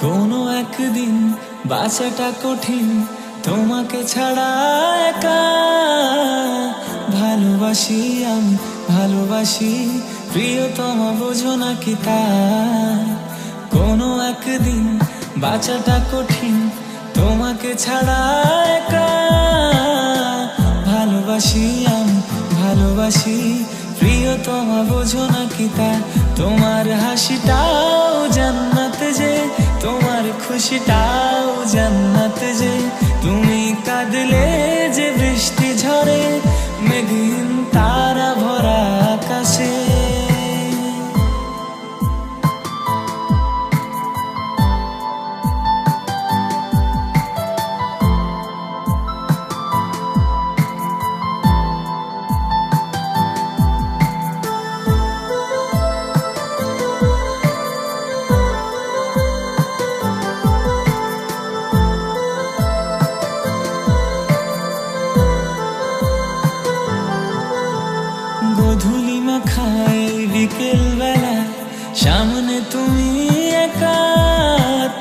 কোনো একদিন বাঁচাটা কঠিন, তোমাকে ছাড়া একা। ভালোবাসি আমি, ভালোবাসি প্রিয়তম বোঝো না কি তা? কোনো একদিন বাঁচাটা কঠিন, তোমাকে ছাড়া একা। ভালোবাসি আমি, ভালোবাসি প্রিয়তমা বোঝো না কি তা? তোমার তোমার খুশিটাও জান্নাত যে মাখায় বিকেল বেলা সামনে তুমি একা,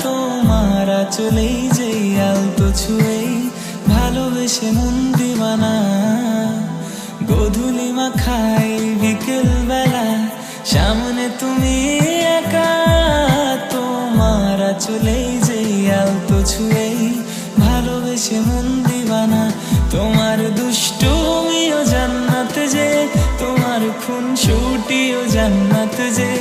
তোমার চলেই যে আলতো ছুঁয়েই ভালোবেসে মন দিবানা। গধুলি মাখায় বিকেল বেলা সামনে তুমি একা, তোমার চলেই যে আলতো ছুঁয়েই ভালোবেসে মন দিবানা। তোমার যে তোমার খুন ছুটিও জান্নাত যে,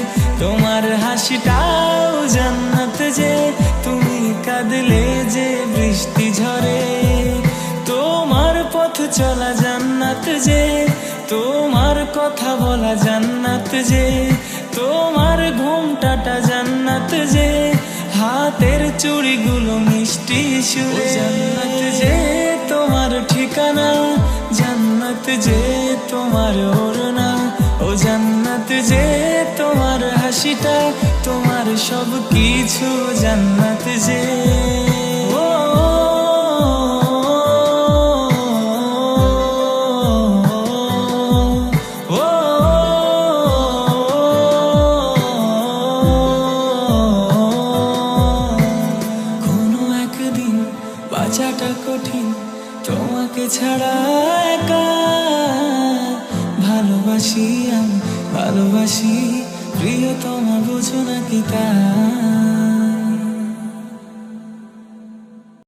তোমার হাসিটাও জান্নাত যে, তুমি কাঁদলে যে বৃষ্টি ঝরে। তোমার পথ চলা জান্নাত যে, তোমার কথা বলা জান্নাত যে, তোমার ঘুমটাটা জান্নাত যে, হাতের চুড়িগুলো মিষ্টি সুরে। জান্নাত যে, তোমার ঠিকানা, জান্নাত যে, তোমার ওড়না। যে তোমার হাসিটা তোমার সব কিছু জান্নাত যে বাঁচাটা কঠিন তোমাকে ছাড়া একা ভালোবাসি আমি ভালোবাসি প্রিয় তোমার বোঝো নাকি তা